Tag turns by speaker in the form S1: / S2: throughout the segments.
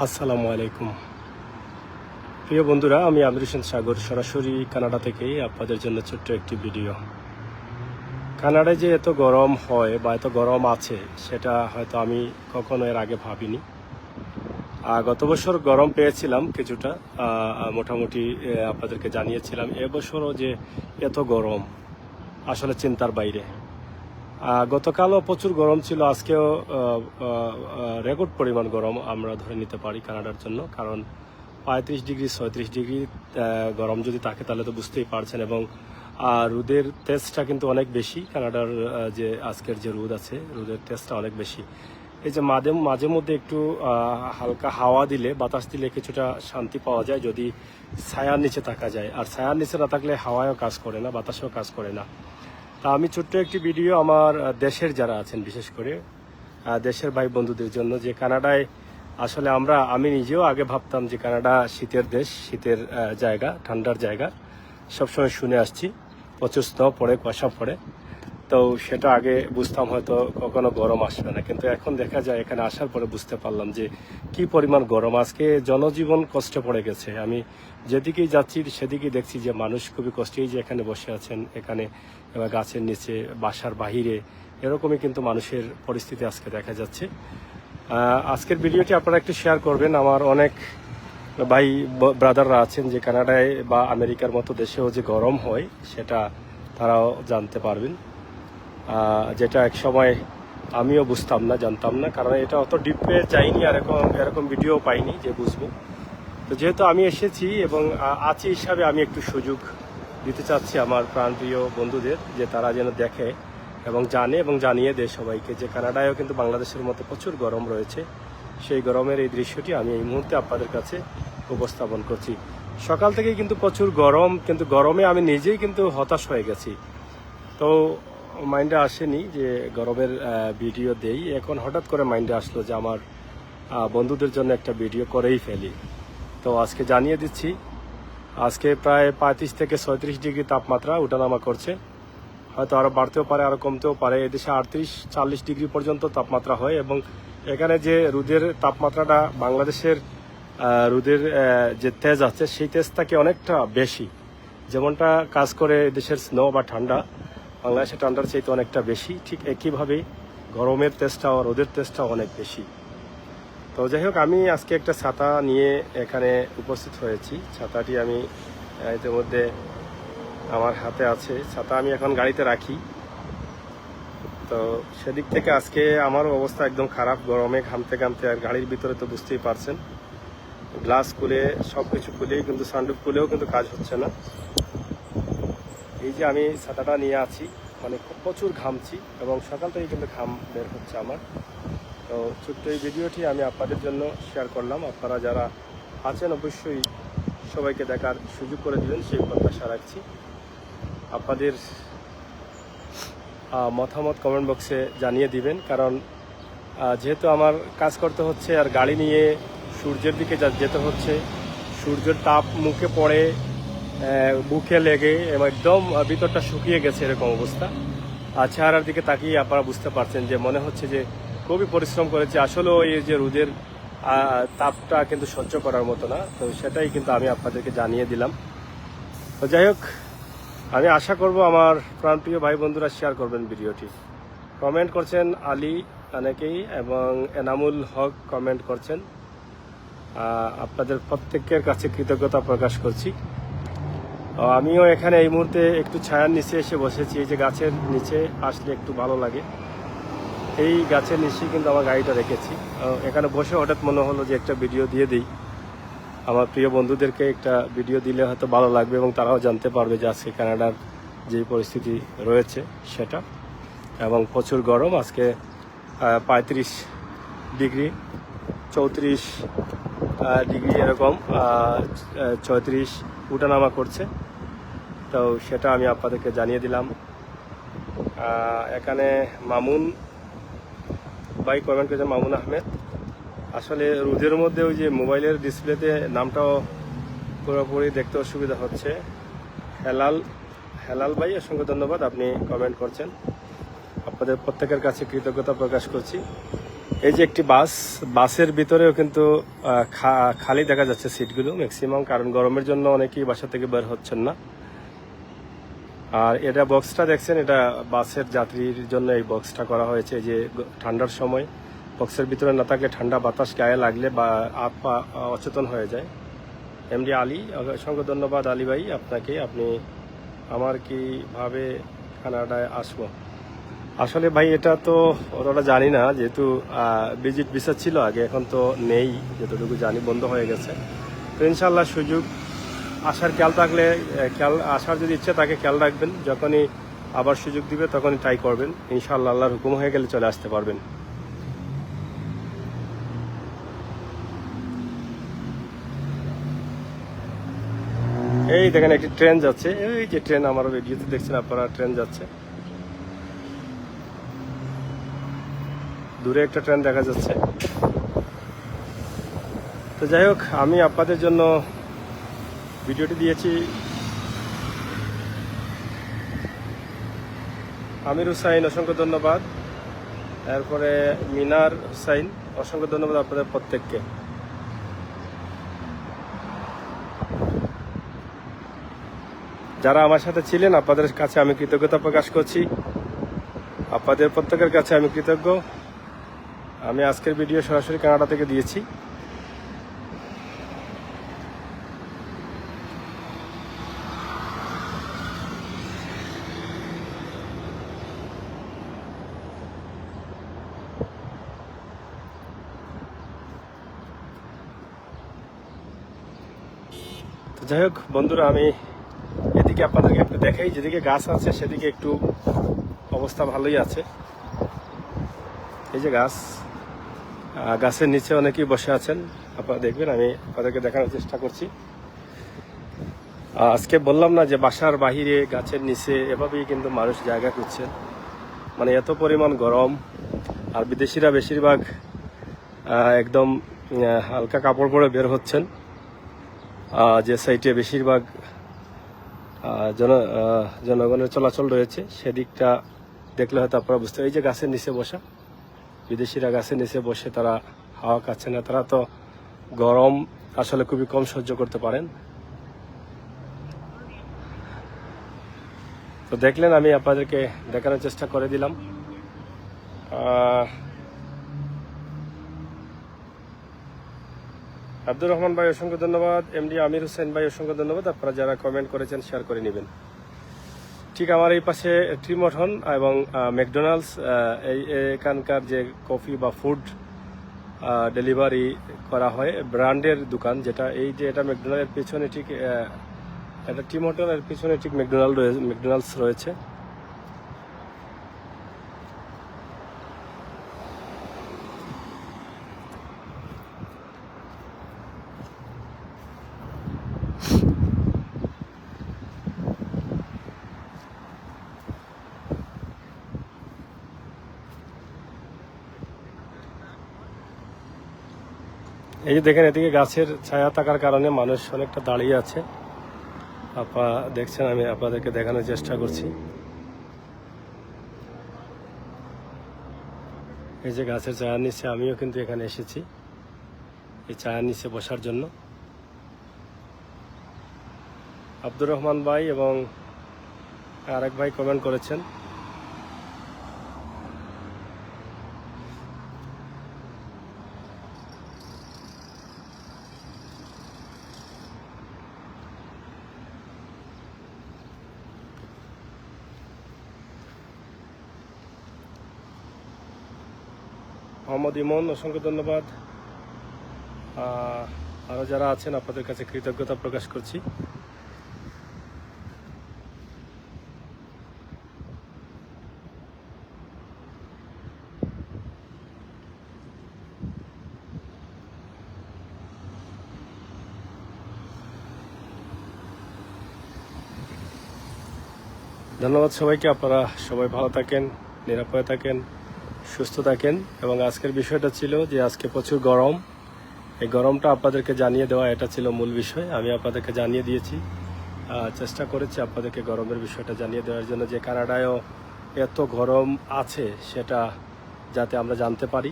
S1: আসসালামু আলাইকুম। প্রিয় বন্ধুরা, আমি আমির হোসেন সাগর, সরাসরি কানাডা থেকে আপনাদের জন্য ছোট্ট একটি ভিডিও। কানাডায় যে এত গরম হয় বা এত গরম আছে, সেটা হয়তো আমি কখনো এর আগে ভাবিনি। গত বছর গরম পেয়েছিলাম কিছুটা। মোটামুটি আপনাদেরকে জানিয়েছিলাম, এবছরও যে এত গরম, আসলে চিন্তার বাইরে। গতকালও প্রচুর গরম ছিল আজকেও রেকর্ড পরিমাণ গরম আমরা ধরে নিতে পারি কানাডার জন্য কারণ পঁয়ত্রিশ ডিগ্রি ছয়ত্রিশ ডিগ্রি গরম যদি থাকে তাহলে তো বুঝতেই পারছেন এবং আহ, রোদের তেজটা কিন্তু অনেক বেশি কানাডার যে আজকের যে রোদ আছে রোদের তেজটা অনেক বেশি। এই যে মাঝে মাঝে মধ্যে একটু হালকা হাওয়া দিলে বাতাস দিলে কিছুটা শান্তি পাওয়া যায় যদি ছায়ার নিচে থাকা যায় আর ছায়ার নিচে না থাকলে হাওয়ায়ও কাজ করে না বাতাসেও কাজ করে না। তা আমি ছোট্ট একটি ভিডিও আমার দেশের যারা আছেন, বিশেষ করে দেশের ভাই বন্ধুদের জন্য, যে কানাডায় আসলে আমরা, আমি নিজেও আগে ভাবতাম যে কানাডা শীতের দেশ, শীতের জায়গা, ঠান্ডার জায়গা। সবসময় শুনে আসছি, প্রচুর স্নো পড়ে, কুয়াশা পড়ে। তো সেটা আগে বুঝতাম হয়তো কখনো গরম আসবে না। কিন্তু এখন দেখা যায় এখানে আসার পরে বুঝতে পারলাম যে কি পরিমাণ গরম। আজকে জনজীবন কষ্টে পড়ে গেছে। আমি যেদিকেই যাচ্ছি সেদিকেই দেখছি যে মানুষ খুবই কষ্টেই যে এখানে বসে আছেন, এখানে এবার গাছের নিচে, বাসার বাহিরে, এরকমই কিন্তু মানুষের পরিস্থিতি আজকে দেখা যাচ্ছে। আজকের ভিডিওটি আপনারা একটু শেয়ার করবেন। আমার অনেক ভাই ব্রাদাররা আছেন যে কানাডায় বা আমেরিকার মতো দেশেও যে গরম হয়, সেটা তারাও জানতে পারবেন। যেটা এক সময় আমিও বুঝতাম না, জানতাম না, কারণ এটা অত ডিপে যাইনি আর এরকম এরকম ভিডিও পাইনি যে বুঝব। তো যেহেতু আমি এসেছি এবং আছি হিসাবে আমি একটু সুযোগ দিতে চাচ্ছি আমার প্রাণপ্রিয় বন্ধুদের, যে তারা যেন দেখে এবং জানে এবং জানিয়ে দেয় সবাইকে যে কানাডায়ও কিন্তু বাংলাদেশের মতো প্রচুর গরম রয়েছে। সেই গরমের এই দৃশ্যটি আমি এই মুহূর্তে আপনাদের কাছে উপস্থাপন করছি। সকাল থেকেই কিন্তু প্রচুর গরম, কিন্তু গরমে আমি নিজেই কিন্তু হতাশ হয়ে গেছি। তো মাইন্ডে আসেনি যে গরমের ভিডিও দেই। এখন হঠাৎ করে মাইন্ডে আসলো যে আমার বন্ধুদের জন্য একটা ভিডিও করেই ফেলি। তো আজকে জানিয়ে দিচ্ছি, আজকে প্রায় পঁয়ত্রিশ থেকে ছয়ত্রিশ ডিগ্রি তাপমাত্রা ওঠানামা করছে। হয়তো আরও বাড়তেও পারে আরও কমতেও পারে। এদেশে আটত্রিশ, চল্লিশ ডিগ্রি পর্যন্ত তাপমাত্রা হয় এবং এখানে যে রোদের তাপমাত্রাটা বাংলাদেশের রোদের যে তেজ আছে, সেই তেজটাকে অনেকটা বেশি। যেমনটা কাজ করে দেশের স্নো বা ঠান্ডা বাংলাদেশের ঠান্ডার চাইতে অনেকটা বেশি। ঠিক একইভাবে গরমের তেজটাও রোদের তেজটাও অনেক বেশি। তো যাই হোক, আমি আজকে একটা ছাতা নিয়ে এখানে উপস্থিত হয়েছি। ছাতাটি আমি ইতিমধ্যে আমার হাতে আছে। ছাতা আমি এখন গাড়িতে রাখি। তো সেদিক থেকে আজকে আমার অবস্থা একদম খারাপ। গরমে ঘামতে ঘামতে আর গাড়ির ভিতরে তো বুঝতেই পারছেন। গ্লাস খুলে সব কিছু খুলেই কিন্তু সানরুফ খুলেও কিন্তু কাজ হচ্ছে না। এই যে আমি ছাতাটা নিয়ে আছি মানে প্রচুর ঘামছি এবং সকাল থেকেই কিন্তু ঘাম বের হচ্ছে আমার। তো ছোট্ট এই ভিডিওটি আমি আপনাদের জন্য শেয়ার করলাম। আপনারা যারা আছেন অবশ্যই সবাইকে দেখার সুযোগ করে দিবেন, সেই প্রত্যাশা রাখছি। আপনাদের মতামত কমেন্ট বক্সে জানিয়ে দিবেন, কারণ যেহেতু আমার কাজ করতে হচ্ছে আর গাড়ি নিয়ে সূর্যের দিকে যেতে হচ্ছে, সূর্যের তাপ মুখে পড়ে বুকে লেগে একদম ভিতরটা শুকিয়ে গেছে এরকম অবস্থা। আর চেহারার দিকে তাকিয়ে আপনারা বুঝতে পারছেন যে মনে হচ্ছে যে খুবই পরিশ্রম করেছে। আসলেও এই যে রোদের তাপটা কিন্তু সহ্য করার মতো না। তো সেটাই কিন্তু আমি আপনাদেরকে জানিয়ে দিলাম। তো যাই হোক, আমি আশা করব আমার প্রাণপ্রিয় ভাই বন্ধুরা শেয়ার করবেন ভিডিওটি। কমেন্ট করছেন আলী অনেকেই এবং এনামুল হক কমেন্ট করছেন। আপনাদের প্রত্যেকের কাছে কৃতজ্ঞতা প্রকাশ করছি। আমিও এখানে এই মুহূর্তে একটু ছায়ার নিচে এসে বসেছি। এই যে গাছের নিচে আসলে একটু ভালো লাগে। এই গাছের নিচেই কিন্তু আমার গাড়িটা রেখেছি। এখানে বসে হঠাৎ মনে হলো যে একটা ভিডিও দিয়ে দিই। আমার প্রিয় বন্ধুদেরকে একটা ভিডিও দিলে হয়তো ভালো লাগবে এবং তারাও জানতে পারবে যে আজকে কানাডার যে পরিস্থিতি রয়েছে সেটা এবং প্রচুর গরম। আজকে পঁয়ত্রিশ ডিগ্রি, চৌত্রিশ ডিগ্রি এরকম ছয়ত্রিশ উঠানামা করছে। তো সেটা আমি আপনাদেরকে জানিয়ে দিলাম। এখানে মামুন ভাই কমেন্ট করেছে মামুন আহমেদ। আসলে রোদের মধ্যে ওই যে মোবাইলের ডিসপ্লেতে নামটাও পুরোপুরি দেখতে অসুবিধা হচ্ছে। হেলাল হেলাল ভাই, অসংখ্য ধন্যবাদ। আপনি কমেন্ট করছেন। আপনাদের প্রত্যেকের কাছে কৃতজ্ঞতা প্রকাশ করছি। এই যে একটি বাস, বাসের ভিতরেও কিন্তু খালি দেখা যাচ্ছে সিটগুলো ম্যাক্সিমাম কারণ গরমের জন্য অনেকেই বাসা থেকে বের হচ্ছেন না। আর এটা বক্সটা দেখছেন, এটা বাসের যাত্রীর জন্য এই বক্সটা করা হয়েছে যে ঠান্ডার সময়। বক্সের ভিতরে না থাকলে ঠান্ডা বাতাস গায়ে লাগলে বা হাত পা অচেতন হয়ে যায়। এমডি আলী, অসংখ্য ধন্যবাদ আলী ভাই, আপনাকে, আপনি আমার কীভাবে কানাডায় আসব? আসলে ভাই, এটা তো ওরা জানি না, যেহেতু ভিজিট ভিসা ছিল আগে, এখন তো নেই, যতটুকু জানি বন্ধ হয়ে গেছে। তো ইনশাল্লাহ সুযোগ, আসার খেয়াল থাকলে খেয়াল, আসার যদি ইচ্ছে থাকে, খেয়াল রাখবেন। যখনই আবার সুযোগ দিবে, তখনই ট্রাই করবেন। ইনশাল্লাহ আল্লাহর হুকুম হয়ে গেলে চলে আসতে পারবেন। এই দেখেন, একটি ট্রেন যাচ্ছে। এই যে ট্রেন আমার ভিডিওতে দেখছেন, আপনারা ট্রেন যাচ্ছে। দূরে একটা ট্রেন দেখা যাচ্ছে। তো যাই হোক, আমি আপনাদের জন্য ভিডিওটি দিয়েছি। আমির হুসাইন, অসংখ্য ধন্যবাদ। এরপরে মিনার হুসাইন, অসংখ্য ধন্যবাদ আপনাদের প্রত্যেককে। যারা আমার সাথে ছিলেন, আপনাদের কাছে আমি কৃতজ্ঞতা প্রকাশ করছি। আপনাদের প্রত্যেকের কাছে আমি কৃতজ্ঞ। আমি আজকের ভিডিও সরাসরি কানাডা থেকে দিয়েছি। যাই হোক, বন্ধুরা, আমি এদিকে আপনাদেরকে একটু দেখাই। যেদিকে গাছ আছে, সেদিকে একটু অবস্থা ভালোই আছে। এই যে গাছ। গাছের নিচে অনেকেই বসে আছেন। আপনারা দেখবেন, আমি আপনাদেরকে দেখানোর চেষ্টা করছি। আজকে বললাম না যে বাসার বাহিরে গাছের নিচে এভাবেই কিন্তু মানুষ জায়গা খুঁজছেন। মানে এত পরিমাণ গরম, আর বিদেশিরা বেশিরভাগ একদম হালকা কাপড় পরে বের হচ্ছেন। যে সাইটে বেশিরভাগ জন জনগণের চলাচল রয়েছে, সেদিকটা দেখলে হয়তো আপনারা বুঝতে এই যে গাছের নিচে বসা বিদেশিরা গাছের নিচে বসে তারা হাওয়া খাচ্ছে না। তারা তো গরম আসলে খুবই কম সহ্য করতে পারেন। তো দেখলেন, আমি আপনাদেরকে দেখানোর চেষ্টা করে দিলাম। আব্দুর রহমান ভাই, অসংখ্য ধন্যবাদ। এমডি আমির হোসেন ভাই, অসংখ্য ধন্যবাদ। আপনারা যারা কমেন্ট করেছেন শেয়ার করে নেবেন। ঠিক আমার এই পাশে ট্রিমঠন এবং ম্যাকডোনাল্ডস এই এখানকার যে কফি বা ফুড ডেলিভারি করা হয়, ব্র্যান্ডের দোকান যেটা, এই যে এটা ম্যাকডোনাল্ডের পেছনে ঠিক এটা টিমটনের পেছনে ঠিক ম্যাকডোনাল্ড রয়েছে ম্যাকডোনাল্ডস রয়েছে। এই যে দেখেন, এদিকে গাছের ছায়া থাকার কারণে মানুষ অনেকটা দাঁড়িয়ে আছে। আপা, দেখছেন, আমি আপনাদেরকে দেখানোর চেষ্টা করছি। এই যে গাছের ছায়ার নিচে আমিও কিন্তু এখানে এসেছি, এই ছায়ার নিচে বসার জন্য। আব্দুর রহমান ভাই এবং আরেক ভাই কমেন্ট করেছেন। মোহাম্মদ ইমন অসংখ্য ধন্যবাদ। আহ, আরও যারা আছেন আপনাদের কাছে কৃতজ্ঞতা প্রকাশ করছি। ধন্যবাদ সবাইকে আপনারা সবাই ভালো থাকেন নিরাপদে থাকেন। সুস্থ থাকেন এবং আজকের বিষয়টা ছিল যে আজকে প্রচুর গরম। এই গরমটা আপনাদেরকে জানিয়ে দেওয়া, এটা ছিল মূল বিষয়। আমি আপনাদেরকে জানিয়ে দিয়েছি। চেষ্টা করেছি আপনাদেরকে গরমের বিষয়টা জানিয়ে দেওয়ার জন্য যে কানাডায়ও এত গরম আছে সেটা যাতে আমরা জানতে পারি।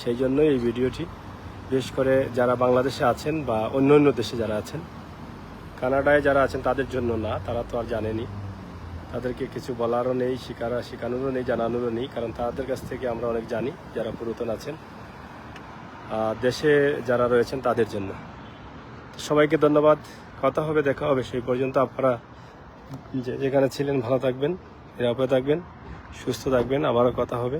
S1: সেই জন্যই এই ভিডিওটি। বিশেষ করে যারা বাংলাদেশে আছেন বা অন্য অন্য দেশে যারা আছেন, কানাডায় যারা আছেন তাদের জন্য না, তারা তো আর জানেনি। তাদেরকে কিছু বলারও নেই, শিকারা শেখানোরও নেই, জানানোরও নেই, কারণ তাদের কাছ থেকে আমরা অনেক জানি যারা পুরাতন আছেন দেশে যারা রয়েছেন তাদের জন্য। সবাইকে ধন্যবাদ, কথা হবে, দেখা হবে, সেই পর্যন্ত আপনারা যেখানে ছিলেন ভালো থাকবেন, নিরাপদে থাকবেন, সুস্থ থাকবেন, আবারও কথা হবে।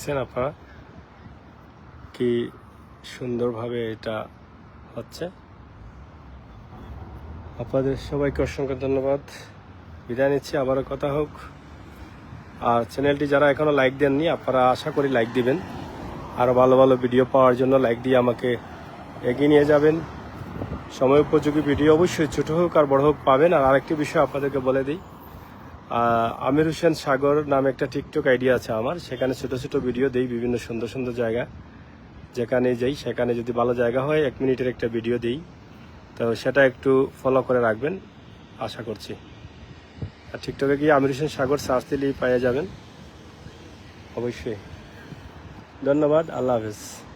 S1: দেখছেন আপনারা? কি সুন্দরভাবে এটা হচ্ছে। আপনাদের সবাইকে অসংখ্য ধন্যবাদ। বিদায় নিচ্ছি, আবারও কথা হোক। আর চ্যানেলটি যারা এখনও লাইক দেননি, আপনারা আশা করি লাইক দিবেন। আরও ভালো ভালো ভিডিও পাওয়ার জন্য লাইক দিয়ে আমাকে এগিয়ে নিয়ে যাবেন। সময় উপযোগী ভিডিও অবশ্যই ছোট হোক আর বড় হোক পাবেন। আর আরেকটি বিষয় আপনাদেরকে বলে দিই আমির হোসেন সাগর নামে একটা টিকটক আইডিয়া আছে আমার। সেখানে ছোট ছোট ভিডিও দেই বিভিন্ন সুন্দর সুন্দর জায়গা। যেখানে যাই, সেখানে যদি ভালো জায়গা হয়, এক মিনিটের একটা ভিডিও দিই। তো সেটা একটু ফলো করে রাখবেন, আশা করছি। আর টিকটকে গিয়ে আমির হোসেন সাগর সার্চ দিলেই পেয়ে যাবেন। অবশ্যই। ধন্যবাদ, আল্লাহ হাফেজ।